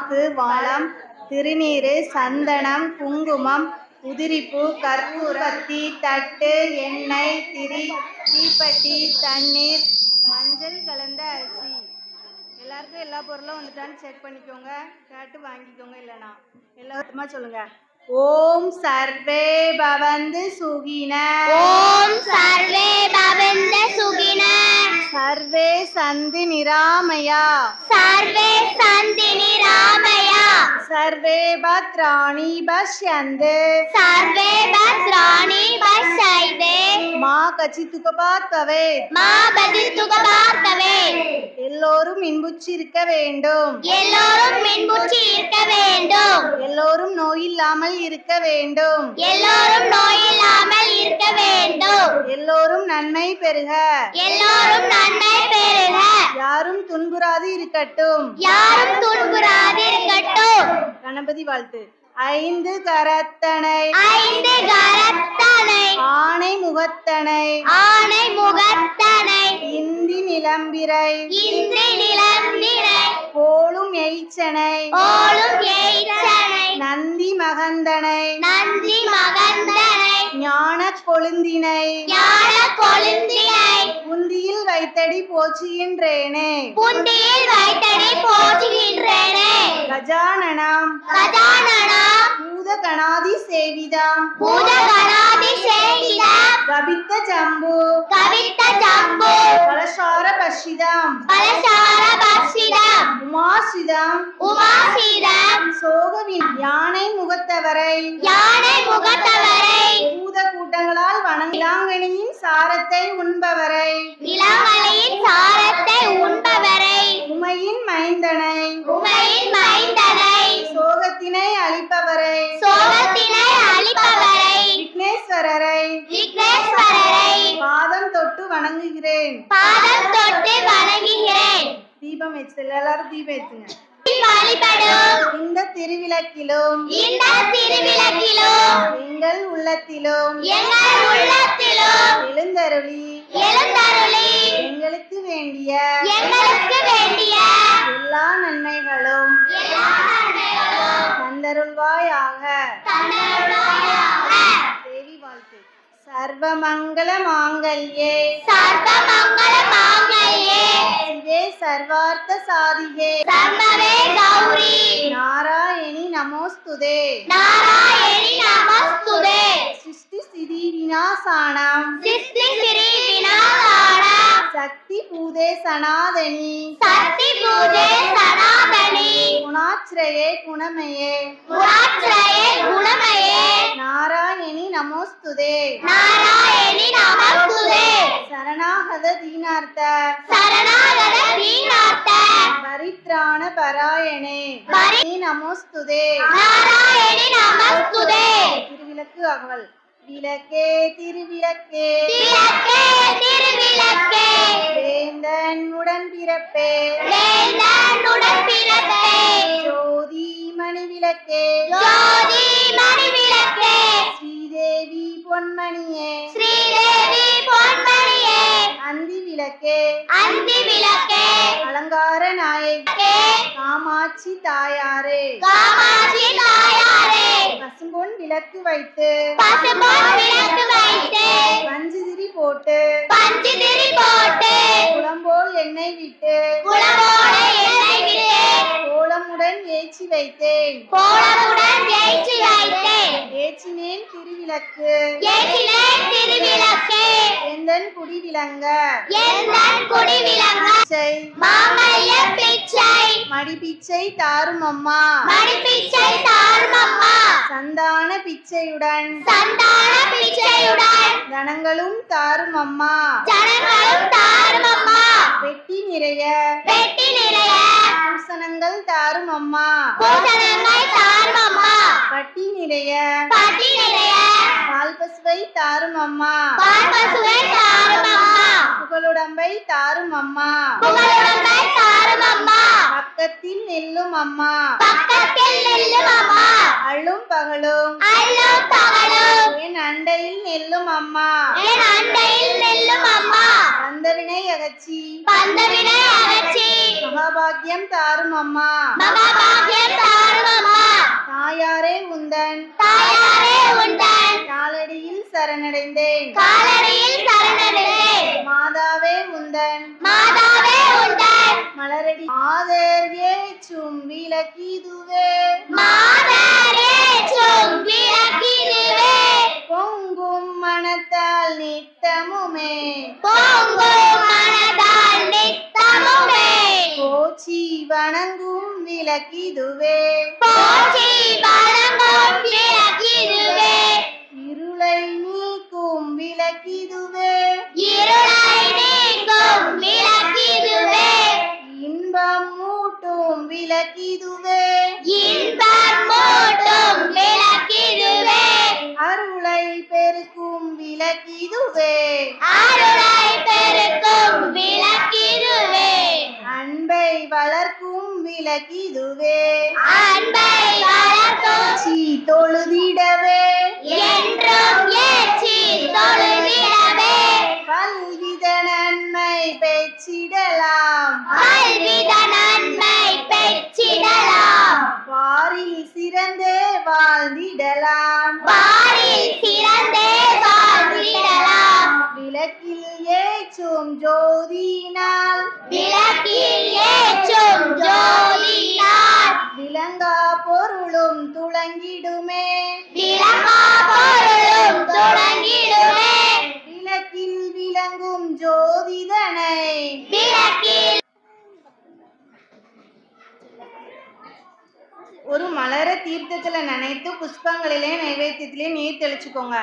பாக்கு வளம் திருநீறு சந்தனம் குங்குமம் உதிரிப்பு கற்பூரத்தி தட்டு எண்ணெய் திரி தீப்பட்டி தண்ணீர் மஞ்சள் கலந்த அரிசி. எல்லாருக்கும் எல்லா பொருளும் வந்துட்டான்னு செக் பண்ணிக்கோங்க. கேட்டு வாங்கிக்கோங்க இல்லைனா எல்லாத்துமா சொல்லுங்க. ஓம் சர்வே பவந்து சுகின. ஓம் சர்வே பவந்த சுகின. சர்வே சந்தி நிராமயா. சர்வே சந்தினி ராமயா சர்வே பத்ராணி பஷ்யந்து. சர்வே பத்ராணி பசைதே மா கச்சித்துகபாத் பவேத் மா பதித்துக பார்த்தவே. எல்லோரும் இன்புற்றிருக்க வேண்டும். எல்லோரும் மின்புற்றி இருக்க வேண்டும். எல்லோரும் நோயில்லாமல் இருக்க வேண்டும். எல்லோரும் நோயில்லாமல் இருக்க வேண்டும். எல்லோரும் நன்மை பெறுக. எல்லோரும் நன்மை பெறுக. யாரும் துன்புறாது இருக்கட்டும். யாரும் துன்புறாது இருக்கட்டும். கணபதி வாழ்த்து. ஐந்து கரத்தனை. ஐந்து கரத்தனை. ஆணை முகத்தனை. ஆணை முகத்தனை. இந்தி நிலம்பிரை இன்றி நிலம்பினை போலும் எய்ச்சனை. ஓளும் எய்ச்சனை. நந்தி மகந்தனை. நன்றி மகந்தனை. ஞான கொழுந்தினை. ஞான கொழுந்தினை. புந்தியில் வைத்தடி போச்சுகின்றேனே புந்தியில் வைத்தடி போற்றுகின்றேனே. கஜானனம். கஜானனா பூத கணாதி சேவிதாம். பூத கணாதி சேகித கபித்த ஜம்பு. கவித்த ஜம்பு. கலசார பஷிதாம் பலசார உமாசிதாம் உமாசீதம் யானை முகத்தவரை. யானை முகத்தவரை. பூத கூட்டங்களால் வணங்கிலாங்கனியின் சாரத்தை உண்பவரை. இளமலையின் சாரத்தை உண்பவரை. உமையின் மைந்தனை. உமையின் மைந்தனை. சோகத்தினை அளிப்பவரை சோகத்தினை அளிப்பவரை விக்னேஸ்வரரை. விக்னேஸ்வரரை. பாதம் தொட்டு வணங்குகிறேன். பாதம் தொட்டு வணங்குகிறேன். தீபம் ஏற்று எல்லாரும் தீபம் ஏற்றுங்க இந்த திருவிளக்கிலும் இந்த திருவிளக்கிலும். எங்கள் உள்ளத்திலும் எங்கள் உள்ளத்திலும். எழுந்தருளி எழுந்தருளி. எங்களுக்கு வேண்டிய எங்களுக்கு வேண்டிய. எல்லா நன்மைகளும் எல்லா நன்மைகளும். தந்தருள்வாயாக. தந்தருள்வாயாக. சர்வமங்கள மாங்கல்யே. சர்வ மங்கள மாங்கல்யே. சிவே சர்வார்த்த சாதிகே சர்வவே கௌரி. நாராயணி நமோஸ்துதே. நாராயணி நமஸ்துதே. விநாசானம். சக்தி பூதே சனாதனி. சக்தி பூஜை சனாதனி. குணாச்சிரயே குணமயே. குணாத்ரயே குணமயே. நாராயணி நமோஸ்துதே. நாராயணி நமஸ்துதே. சரணாகத தீனார்த்த. சரணாகத தீனார்த்த. பரித்ராண பராயணே. பரி- நமோஸ்துதே. நாராயணி நமஸ்துதே. திருவிளக்கு அகவல். விளக்கே திருவிளக்கே. விளக்கே திருவிளக்கே. வேந்தன் உடன் பிறப்பே. வேந்தனுடன் பிறப்பே. ஜோதி மணி விளக்கே ஜோதி மணி விளக்கே ஸ்ரீதேவி பொன்மணியே. ஸ்ரீதேவி பொன்மணியே. அந்தி விளக்கே. அந்தி விளக்கே. அலங்கார நாயகி. காமாட்சி தாயாரே. காமாட்சி தாயாரே. பசும்பொன் விளக்கு வைத்து. பசும்பொன் விளக்கு வைத்து. பஞ்சுதிரி போட்டு. பஞ்சு திரி போட்டு. குளம்போல் எண்ணெய் விட்டு. குளமோட எண்ணெய் விட்டு. கோலமுடன் ஏற்றி வைத்தேன். ஏற்றினேன் திருவிளக்கு. எந்தன் குடி விளங்க. எந்தன் குடி விளங்க. பிச்சை. மாங்கல்ய பிச்சை. மடிப்பிச்சை தாரும் அம்மா மடிப்பிச்சை பிச்சையுடன். சந்தான பிச்சையுடன். தாரும் அம்மா ஜனங்களும் தாருமம்மா. வெட்டி நிறைய. வெட்டி நிறைய. பூசணங்கள் தாரும் அம்மா. பூசணங்கள் தாருமம்மா பட்டி நிறைய. பட்டி நிறைய. பால் பசுவை தாரும் அம்மா. பார்ப்பசுவை தாருமம்மா புகழுடம்பை தாரும் அம்மா. புகழுடம்பை தாருமம்மா பக்கத்தில் நெல்லும் அம்மா. பக்கத்தில் நில்லும் அம்மா. அள்ளும் பகலும். அள்ளும் பகலும். என் அண்டையில் நெல்லும் அம்மா. என் அண்டையில் நில்லும் அம்மா. வந்தவினை அகற்றி பந்தவினை அகற்றி. மகாபாகியம் தாரும் அம்மா. மகாபாகியம் தாரும் அம்மா. தாயாரே உந்தன். தாயாரே உந்தன். காலடியில் சரணடைந்தேன். காலடியில் சரணடைந்தேன். மாதாவே உந்தன். மாதாவே உந்தன். மலரடி. ஆதரவே சும் விளக்கிதுவே மா ವಿಲಕಿದುವೆ விளக்கிதுவே அன்பை வளர்க்கும் சி தொழுதிடவே. என்றும் ஏற்றி தொழுதிடவே. பல்வித நன்மை பெற்றிடலாம். பல்வித நன்மை பெற்றிடலாம். வாரில் சிறந்தே தீர்த்தத்தில் நனைத்து புஷ்பங்களிலே நைவேத்தியத்திலே நீர் தெளிச்சுக்கோங்க.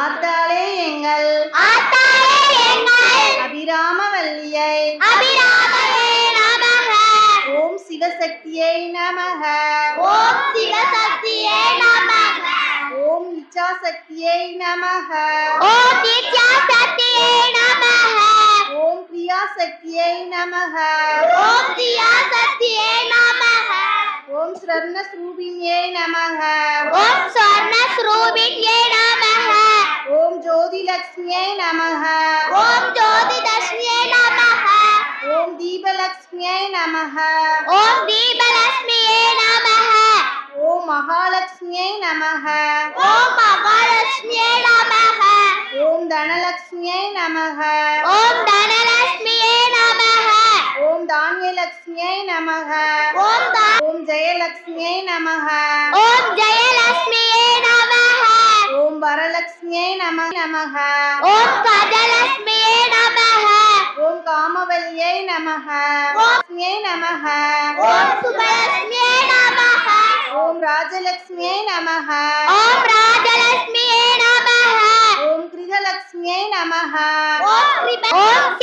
ஆத்தாளே எங்கள் ஆத்தாளே எங்கள் அபிராமவல்லியை அபிராமவே நமக ஓம் சிவசக்தியை நமக. ஓம் சிவசக்தியே நமக. ஓம் இச்சாசக்தியை நமக ஓம் நித்யாசக்தியே நமக. ஓம் பிரியாசக்தியை நமக ஓம் தியாசக்தியே நமக ஓம் ஸ்வர்ணஸ்ரூபிணியை நமக ஓம் சொர்ண ஸ்ரூபிண்யே நமக ஓம் ஜோதிலக்ஷ்மியை நமக ஓம் ஜோதி தர்ஷியே நமக ஓம் தீபலக்ஷ்மியை நமக ஓம் தீபலட்சுமியே நமக ஓம் மகாலட்சுமியை நமக ஓம் மகாலட்சுமியே நமக ஓம் தனலக்ஷ்மியை நமக ஓம் தனலட்சுமியே நமக ஓம் தானியலக்ஷ்மியை நமக ஓம் தா- ஓம் ஜெயலக்ஷ்மியை நமக ஓம் ஜெயலட்சுமியே நமக ஓம் வரலக்ஷ்மியை நம நமக ஓம் கஜலட்சுமியே நமக ஓம் காமவல்லியை நமக ஓம் லக்ஷ்மியை நமக ஓம் சுபலட்சுமியே நமக ஓம் ராஜலக்ஷ்மியை நமக ஓம் ராஜலட்சுமியே நமக ஓம் கிருதலக்ஷ்மியை நமக ஓம்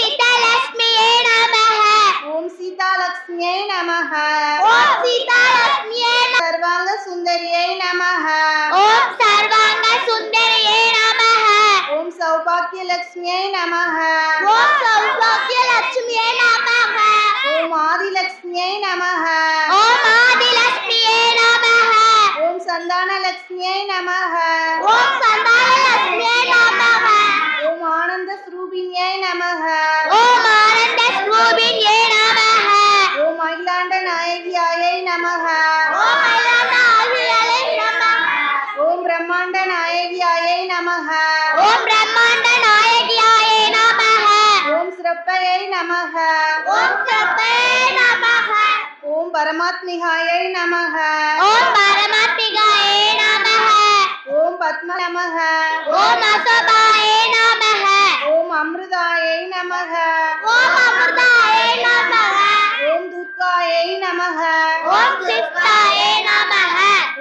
சித்தலட்சுமியே நமக. ஓம் சீதாலட்சுமியே சர்வாங்க சுந்தரியை நமக. ஓம் சர்வாங்க சுந்தரியே நமக. ஓம் சௌபாக்கியலக்ஷ்மியை நமக. ஓம் சௌபாக்கிய லட்சுமியே நமக. ஓம் ஆதிலக்ஷ்மியை நமக. நமக ஓம் சபே நமக ஓம் பரமாத்மிகாயை நமக ஓம் பரமாத்மிகாயே நமக ஓம் பத்ம நமக ஓம் அசபாயே நமக ஓம் அமிர்தாயை நமக ஓம் அமிர்தாயே நமக ஓம் துர்காயை நமக ஓம் சித்தாயே நமக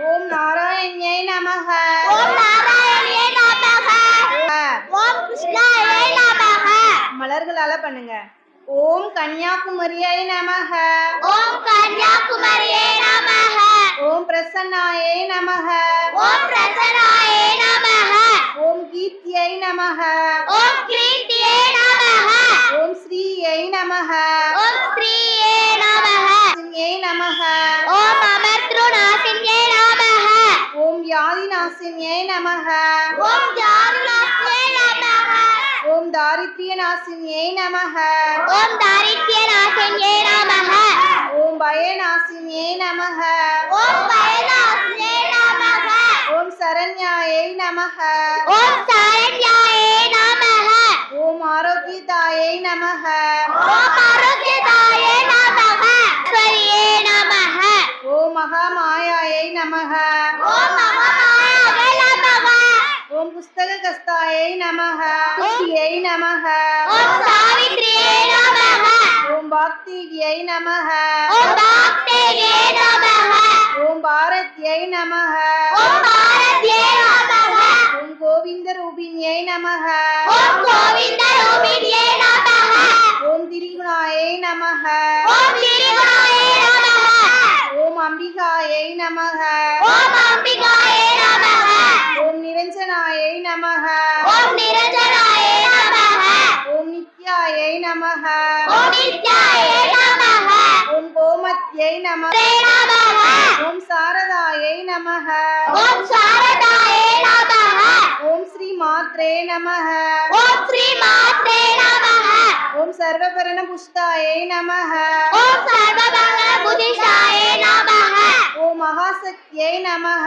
ஓம் நாராயணியை நமக ஓம் நாராயணியே நமக ஓம் கிருஷ்ணாயே நமக மலர்களால பண்ணுங்க ஓம் கன்னியாகுமரியை நமக ஓம் கன்யாகுமரியே நமக ஓம் பிரசன்னாயை நமக ஓம் பிரசனாயே நமக ஓம் கீர்த்தியை நமக ஓம் கிருத்தியே நமக ஓம் ஸ்ரீயை நமக ஓம் ஸ்ரீயே நமக சின்யை நமக ஓம் அமர்த்ருநாசின்யே நமக ஓம் யாதிநாசின்யை நமக ஓம் நமக ஓம் தாரித்ரிய நாசின்யை நமக ஓம் தாரித்யநாசின்யே நமக ஓம் பயநாசின்யை நமக ஓம் பயநாசியே நமக ஓம் சரண்யாயை நமக ஓம் சாரண்யாயே நமக ஆரோக்கியதாயை நமக ஓம் ஆரோக்கியதாயே நமக ஸ்வரியே நமக ஓம் மகாமாயாயை நமக ஓம் மகாமாயாவே நமக ஓம் புஸ்தக கஸ்தாயை புத்தியை நமக ஓம் சாவித்ரியே நமக ஓம் பாக்தியை நமக ஓம் பாக்தேயே நமக ஓம் பாரத்யை நமக ஓம் பாரத்யே நமக ஓம் கோவிந்த ரூபிணியை நமக ஓம் கோவிந்த ரூபிணியே நமக ஓம் திரிகுணாயை நமக ஓம் திரிகுணாயே நமக ஓம் அம்பிகாயை நமக ஓம் அம்பிகாயே நமக ஓம் நிரஞ்சனாயை நமக ஓம் ஓம் நித்யாயை நமக ஓம் கோமத்யை நமக ஓம் சாரதாயை நமக ஓம் சாரதாயே நமக ஓம் ஸ்ரீ மாத்ரே நமக ஓம் ஸ்ரீ மாத்ரே நமக ஓம் சர்வபரண புஷ்டாயை நமக ஓம் சர்வமங்கள புதிஷாயே நமக ஓம் மகாசக்தியை நமக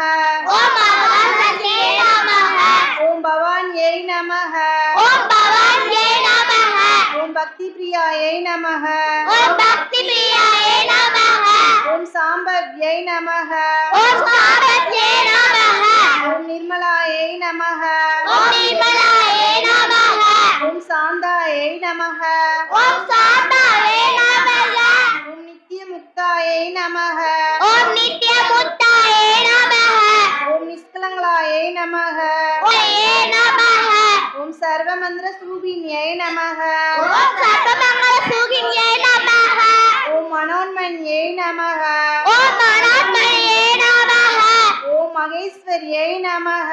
ஓம் மகாசக்தியே நமக ஓம் பவான்யை நமக ஓம் பவான்யே நமக பக்தி பிரியாயை நமக ஓம் பக்தி பிரியாயே நமக ஓம் சாம்பவ்யை நமக ஓம் சாரத்யே நமக ஓம் நிர்மலாயை நமக ஓம் நிர்மலாயே நமக ஓம் சாந்தாயை நமக ஓம் சாந்தாயே நமக ஓம் நித்திய முக்தாயை நமக ஓம் நித்ய முத்தாயே நமக ஓம் நிஷ்கலங்களாயை நமக ஓயே நமக ஓம் சர்வமந்திர ஸ்ரூபிணியை நமக ஓம் சர்வமங்கள சுகின்யே நமக ஓம் மனோன்மணியை நமக ஓம் மனோன்மணியே நமக ஓம் மகேஸ்வரியை நமக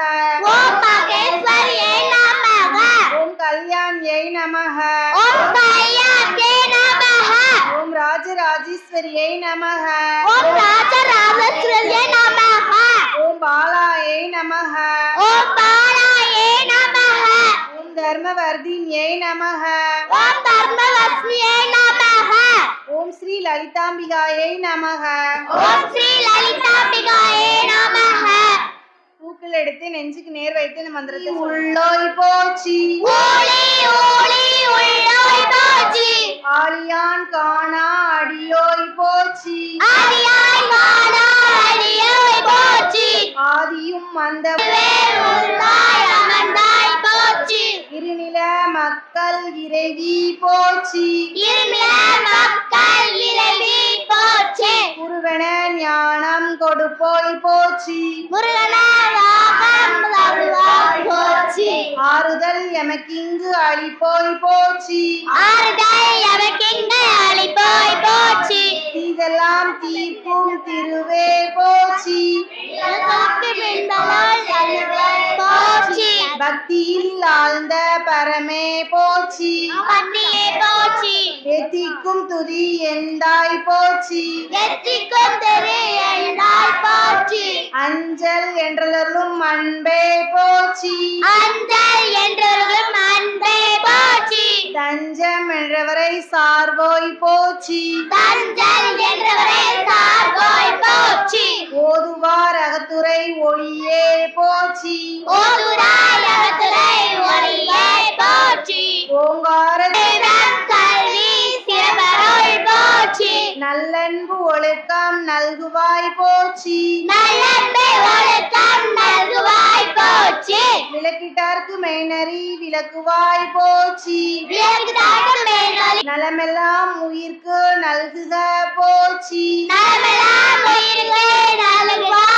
ஓம் மகேஸ்வரியே நமக ஓம் கல்யாண்யை நமக ஓம் கல்யாண்யே நமக ஓம் ராஜராஜேஸ்வரியை நமக ஓம் ராஜராஜஸ்வரியே நமக ஓம் பாலாயை நமக ஓம் பாலாயே நமக ஓம் தர்மவஸ்மியே நமக ஓம் ஸ்ரீ லலிதாம்பிகாயை நமக ஓம் ஸ்ரீ லலிதாம்பிகாயே நமக பூக்கள் எடுத்து நெஞ்சுக்கு நேர் வைத்து இந்த மந்திரத்தை உள்ளோய் போச்சி. ஓலி ஓலி உள்ளோய் போச்சி. ஆலியான் காணா போச்சி. அடியோய் போச்சி. ஆதியும் அந்த இறைவி போச்சி. மக்கள் இறைவி போச்சி. குருவன ஞானம் கொடுப்போய் போச்சி. போச்சி. ஆறுதல் எமக்கிங்கு அழிப்போய் போச்சி. ஆறுதல் எமக்கிங்க அளிப்போய் போச்சி. இதெல்லாம் தீர்க்கும் திருவே போச்சி. பக்தியில் ஆழ்ந்த பரமே போச்சி. பன்னியே போச்சி. எத்திக்கும் துதி எந்தாய் போச்சி. எத்திக்கும் தெரு எழுந்தாய் போச்சி. அஞ்சல் என்றலும் அன்பே போச்சி. அஞ்சல் என்றவர்களும் அன்பே போச்சி. தஞ்சம் என்றவரை சார்வோய் போச்சி. தஞ்சல் என்றவரே சார்போய் போச்சி. ஓதுவார் அகத்துறை ஒளியே போச்சி. ஓதுராய் நல்லன்பு ஒழுக்கம் நல்குவாய் போச்சி நல்குவாய் போச்சி விளக்கிட்டார்க்கு மெய்நறி விளக்குவாய் போச்சி நலமெல்லாம் உயிர்க்கு நல்குக போச்சி நலமெல்லாம் உயிருக்கு நல்குவாய்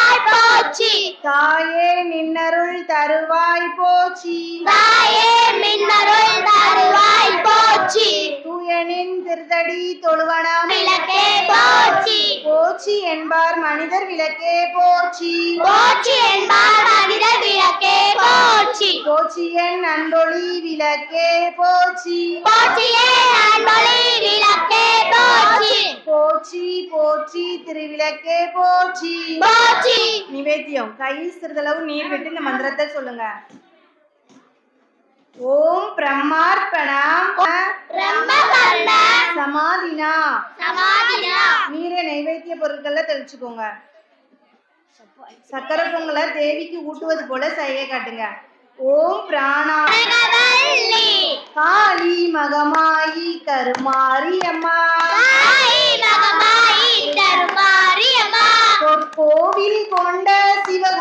போச்சி. தாயே நின்னருள் தருவாய் போச்சி. தாயே மின்னருள் தருவாய் போச்சி. தூயனின் திருத்தடி தொழுவனம் விளக்கே போச்சி. போச்சி என்பார் மனிதர் விளக்கே போச்சி. போச்சி என்பார் மனிதர் விளக்கே போச்சி. போச்சியன் அன்பொழி விளக்கே போச்சி. போச்சியே அன்பொழி விளக்கே போச்சி. போச்சி போச்சி திருவிளக்கே போச்சி போச்சி நிவேத்தியம். கையில் சிறிதளவு நீர் விட்டு இந்த மந்திரத்தை சொல்லுங்க. ஓம் பிரம்மார்ப்பணம். சமாதினா. சமாதினா. நீரை நைவேத்திய பொருட்கள்ல தெளிச்சுக்கோங்க. சக்கரை பொங்கலை தேவிக்கு ஊட்டுவது போல செய்ய காட்டுங்க. ஓம் பிராணா. கனகவல்லி காளி மகமாயி மகமாயி தருமாரியம்மா கோவில் கொண்ட சிவகாமி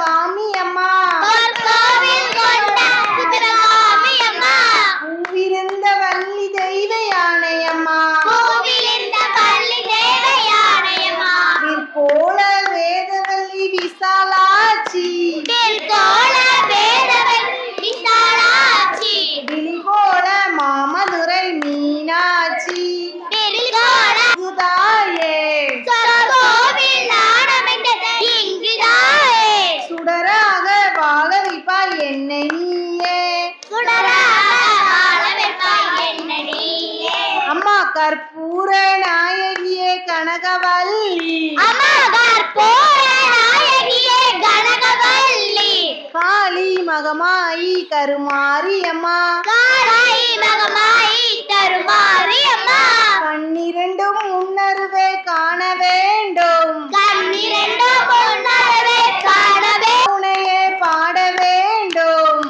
மகமாயி தருமாரியம்மா. பன்னிரண்டும் முன்னருவே காண வேண்டும். கண்ணிரண்டும் பொன்னரவே காண உனையே பாட வேண்டும்.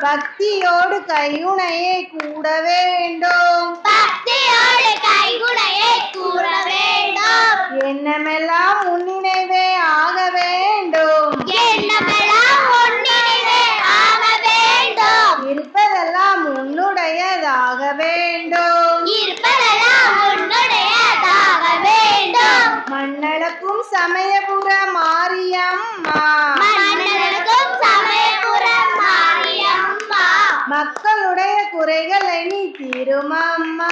பக்தியோடு கையுனையே கூட வேண்டும். பக்தியோடு கைகுடையை மக்களுடைய குறைகளை நீ தீருமம்மா.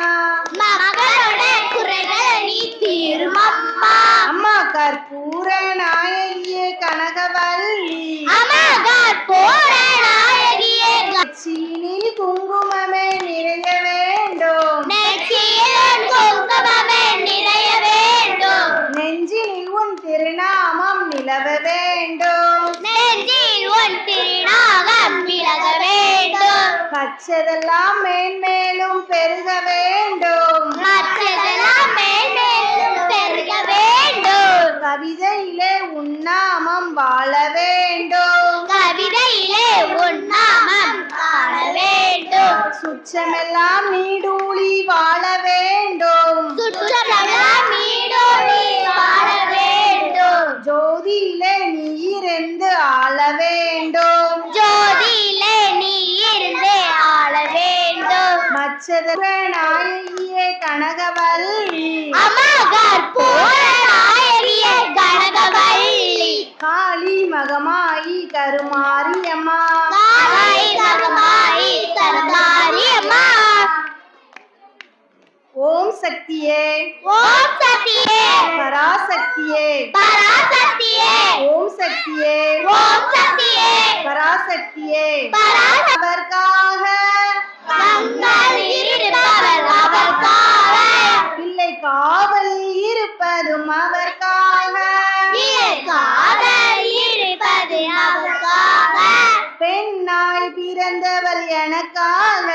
மக்களுடைய குறைகளை நீ தீர்மம்மா. அம்மா கற்பூர நாயகியே கனகவல்லி. அமகர் போற நாயகியே சீனில் குங்குமமே நிறைய கச்சதெல்லாம் மேன்மேலும் பெருக வேண்டும். மற்றதெல்லாம் மேன்மேலும் பெருக வேண்டும். கவிதையிலே உன்னாமம் வாழ வேண்டும். கவிதையிலே நாமம் காண வேண்டும். சுற்றமெல்லாம் நீடூழி வாழ வேண்டும். சுற்றமெல்லாம் நீடோடி வாழ வேண்டும். ஜோதியிலே நீரெந்து ஆள வேண்டும். நாயகியே கனகவல்லி. அமகர் போற நாயகியே கனகவல்லி. காளி மகமாயி கருமாரி அம்மா காலை மகமாயி தருமாரியம்மா ஓம் சக்தியே. ஓம் சக்தியே. பராசக்தியே. பராசக்தியே. ஓம் சக்தியே. ஓம் சக்தியே. பராசக்தியே. பராசக்தி பிள்ளை காவல் இருப்பதும் அவர்காக. பெண்ணாய் பிறந்தவள் எனக்காக.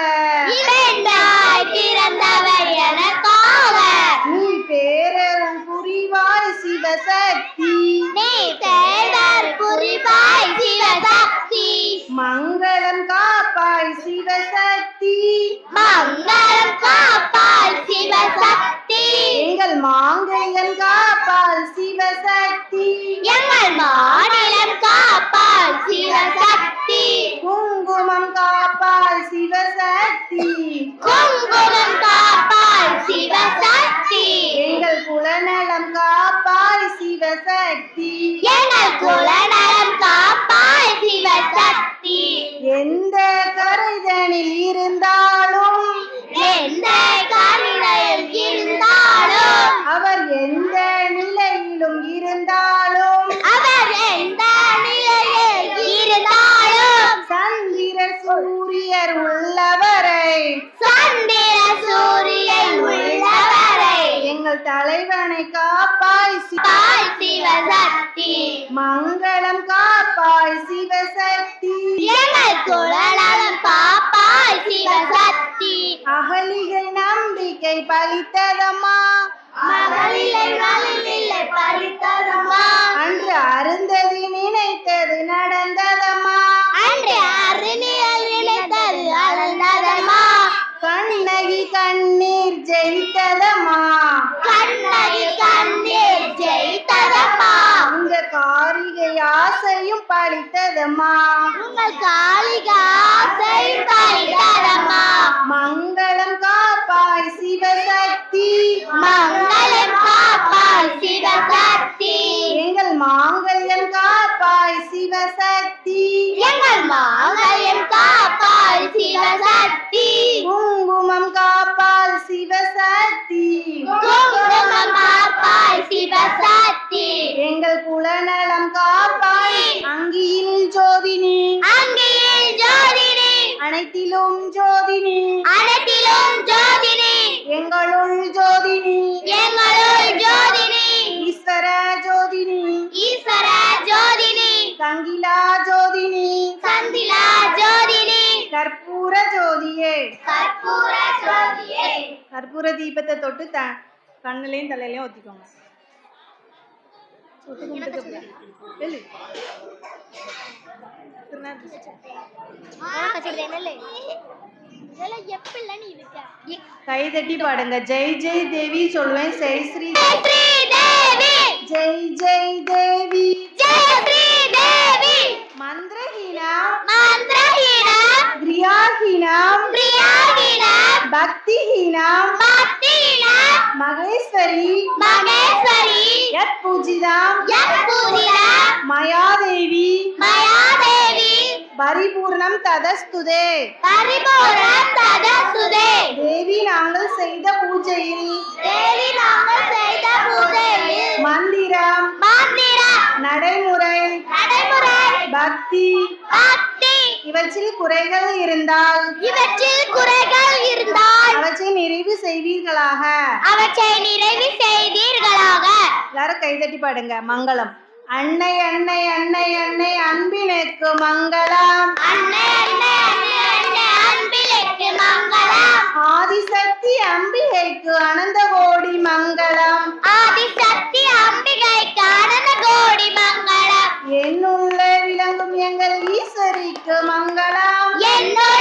மங்களம் காப்பாய் சிவசக்தி. குலநலம் காப்பாய் சிவசக்தி. அகலிகை நம்பிக்கை பலித்ததம்மா. மகளிலை மகளிலை பறித்ததம்மா அன்று அருந்ததி ஆசையும் பழித்ததம்மா உங்கள் காளிக ஆசை பலித்ததம்மா மங்களம் காப்பாய் சிவசக்தி. மங்களம் காப்பாய் சிவசக்தி. எங்கள் மாங்கல்யம் காப்பாய் சிவசக்தி. எங்கள் மாங்கல்யம் காப்பாய் சிவசக்தி. குங்குமம் காப்பால் சிவசக்தி. குங்குமம் காப்பாய் சிவசக்தி. எங்கள் குலநலம் கங்கிலா ஜோதினி. சந்திலா ஜோதினி. கற்பூர ஜோதியே. கற்பூர ஜோதியே. கற்பூர தீபத்தை தொட்டு த கண்ணுலையும் தலையிலையும் ஒத்திக்கோங்க. ஒத்து கும்பிட்டுக்க கூடாது. வெள்ளி. திருநாள் இதெல்லாம் எப்படில நீ இருக்க? கை தட்டி பாடுங்க. ஜெய் ஜெய் தேவி சொல்லுவேன். ஜெய் ஸ்ரீ ஜெய் ஜெய் தேவி. ஜெய ஸ்ரீ தேவி. மந்திரஹீனாம் மந்திரஹீனம் கிரியாஹீனாம் பிரியாஹீனம் பக்திஹீனாம் பக்திஹீனம் மகேஸ்வரி. மகேஸ்வரி. யத் பூஜிதாம் யத் பூஜிதம் மயாதேவி. மயாதேவி. பரிபூர்ணம் ததஸ்துதே. பரிபூரணம் ததசுதே தேவி நாங்கள் செய்த பூஜையில். தேவி நாங்கள் செய்த பூஜையில். மந்திரம். மந்திரம். நடைமுறை. நடைமுறை. பக்தி. பக்தி. இவற்றில் குறைகள் இருந்தால். இவற்றில் குறைகள் இருந்தால். அவற்றை நிறைவு செய்வீர்களாக. அவற்றை நிறைவு செய்தீர்களாக எல்லாரும் கைதட்டி பாடுங்க. மங்களம். அன்னை அன்னை அன்னை அன்னை அன்பினுக்கு மங்களம். அன்னை அன்னை அன்னை அன்னை அன்பிலுக்கு மங்களம். ஆதிசக்தி அம்பிகைக்கு அனந்த கோடி மங்களம். ஆதிசக்தி அம்பிகைக்கு ஆனந்த கோடி மங்களம். என்னுள்ள விளங்கும் எங்கள் ஈஸ்வரிக்கு மங்களம். என்னுள்ளே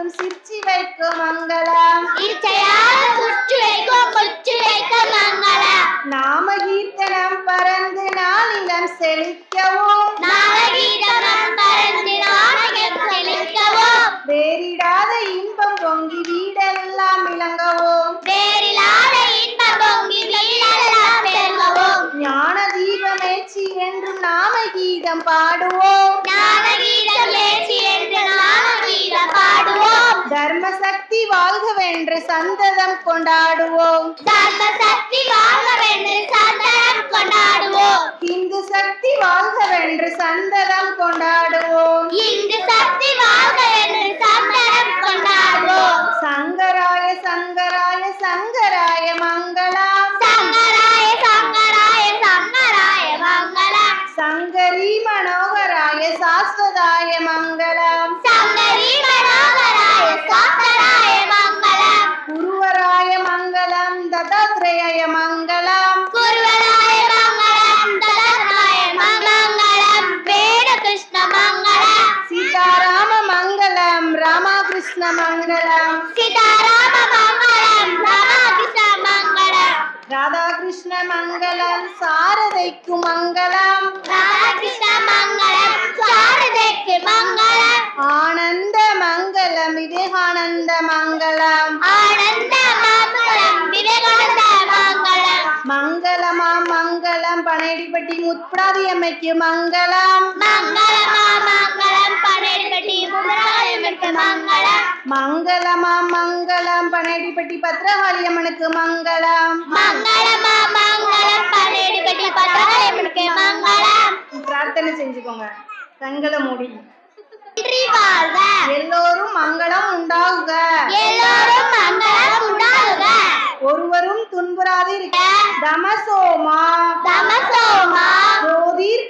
உச்சிரிக்கும் சிற்சிவைக்கு மங்களம் இச்சையால் சுற்று வைக்கும் முற்று வைக்க மங்களம் நாம கீர்த்தனம் பறந்து நாளிலம் செழிக்கவும். நாமகீதம் பறந்து நாமகம் செழிக்கவும். வேறிடாத இன்பம் பொங்கி வீடெல்லாம் விளங்கவும். வேறில்லாத இன்பம் பொங்கி வீடெல்லாம் பெருகவும் ஞான தீபமேச்சி என்றும் நாம கீதம் பாடுவோம். சந்ததம் கொண்டாடுவோம். தர்ம சக்தி வாழ்கவென்று சந்தனம் கொண்டாடுவோம். இந்து சக்தி வாழ்கவென்று சந்ததம் கொண்டாடுவோம். இங்கு சக்தி வாழ்கவென்று ராமகிருஷ்ண மங்களம். சீதாராம மங்களம் ராமகிருஷ்ண மங்களம் ராதாகிருஷ்ண மங்களம். சாரதைக்கு மங்களம். ராமகிருஷ்ண மங்களம் சாரதைக்கு மங்களம் ஆனந்த மங்களம். விவேகானந்த மங்களம். ஆனந்த மங்களம் விவேகானந்த மங்களம். மங்களமா மங்களம் பனையடிப்பட்டி முத்பிராதி அம்மைக்கு மங்களம். மங்களமா மங்களம். பனேர்பட்டி முருகாயம்மனுக்கு மங்களம். மங்களமா மங்களம். பனையடிப்பட்டி பத்ரகாளி அம்மனுக்கு மங்களம். மங்களமா மங்களம். பனேர்பட்டி பத்ராயம்மனுக்கு மங்களம். பிரார்த்தனை செஞ்சுக்கோங்க. கண்களை மூடி. எல்லோரும் மங்களம் உண்டாகுக. எல்லோரும் மங்களம் உண்டாகுக. ஒருவரும் துன்புறாது இருக்க தமசோமா. தமசோமா. ஜோதிர்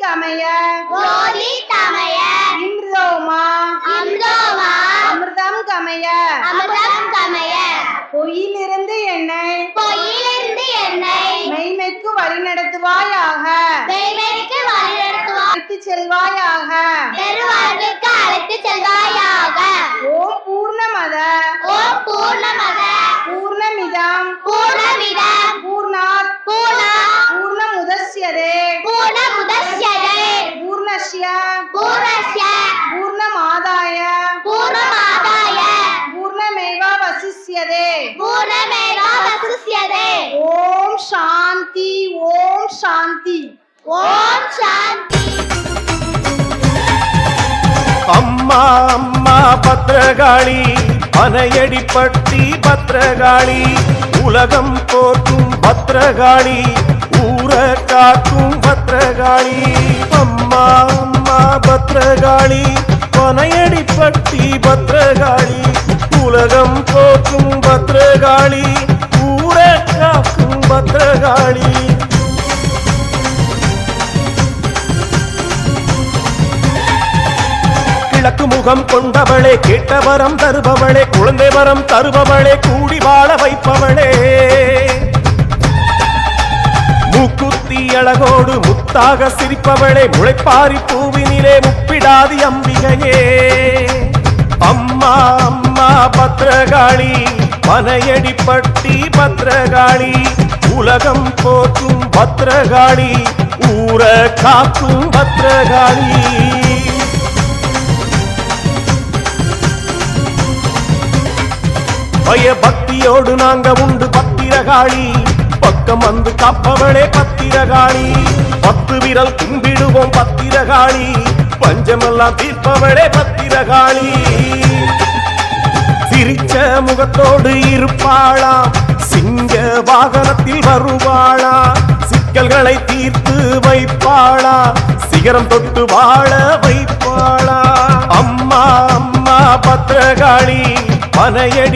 வழிநடத்துவாயாக பெருமைக்கு வழிநடத்துவாய் அழைத்து செல்வாயாக. பெருவாழ்வுக்கு அழைத்து செல்வாயாக. ஓம் பூர்ணமத. ஓம் பூர்ணமத. பூர்ணமிதம். பூர்ணமிதம். பூர்ணாத். பூர்ணா. பூர்ணமுதஸ்யதே. பூர்ணமுதஸ்யதே. பூர்ணஸ்ய. பூர்ணஸ்ய. பூர்ணமாதாய. பூர்ணமாதாய. பூர்ணமேவ வசிஷ்யதே. பூர்ணமேவ வசி ஓம் சாந்தி. அம்மா அம்மா பத்திரகாளி பனையடிப்பட்டி பத்திரகாளி உலகம் போற்றும் பத்திரகாளி ஊர காக்கும் பத்திரகாளி. அம்மா அம்மா பத்திரகாளி பனையடிப்பட்டி பத்திரகாளி உலகம் போற்றும் பத்திரகாளி ஊர காக்கும் பத்திரகாளி. விளக்கு முகம் கொண்டவளே கேட்ட வரம் தருபவளே குழந்தை வரம் தருபவளே கூடி வாழ வைப்பவளே. மூக்குத்தி அழகோடு முத்தாக சிரிப்பவளே முளைப்பாரி பூவினிலே முப்பிடாதி அம்பிகையே. அம்மா அம்மா பத்திரகாளி மனையடிப்பட்டி பத்திரகாளி உலகம் போக்கும் பத்திரகாளி ஊர காக்கும் பத்திரகாளி பய பக்தியோடு நாங்க உண்டு பத்திரகாளி. பக்கம் வந்து காப்பவளே பத்திரகாளி. பத்து விரல் கும்பிடுவோம் பத்திரகாளி. பஞ்சமெல்லாம் தீர்ப்பவளே பத்திரகாளி. சிரிச்ச முகத்தோடு இருப்பாளாம். சிங்க வாகனத்தில் வருவாளா சிக்கல்களை தீர்த்து வைப்பாளா சிகரம் தொட்டு வாழ வைப்பாளா அம்மா அம்மா பத்திரகாளி. மனையடி